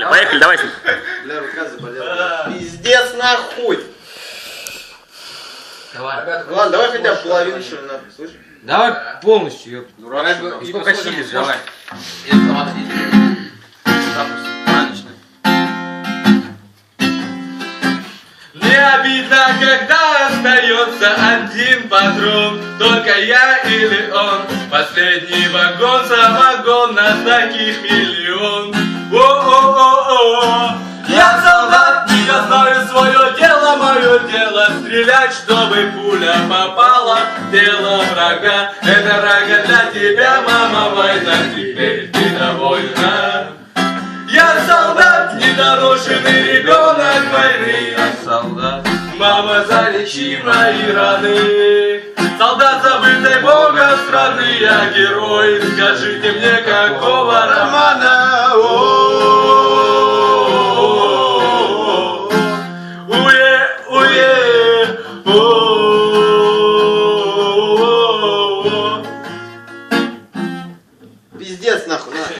Поехали, давай. Бля, рука заболела. Пиздец нахуй. Давай. Ладно, давай хотя бы половину что ли нахуй, слышишь? Давай полностью, ёп. Дурак, Давай, что ли? и Сколько может, давай. Не обидно, когда остается один патрон Только я или он Последний вагон, самогон Нас таких миллион О-о-о-о свое дело Мое дело. Стрелять, чтобы пуля попала в тело врага. Это рага для тебя, мама, война Теперь ты довольна я солдат, недоношенный ребенок войны. Я солдат, мама, залечи мои раны. Солдат забытой бога страны Я герой, скажите мне, какого романа Пиздец нахуй, на.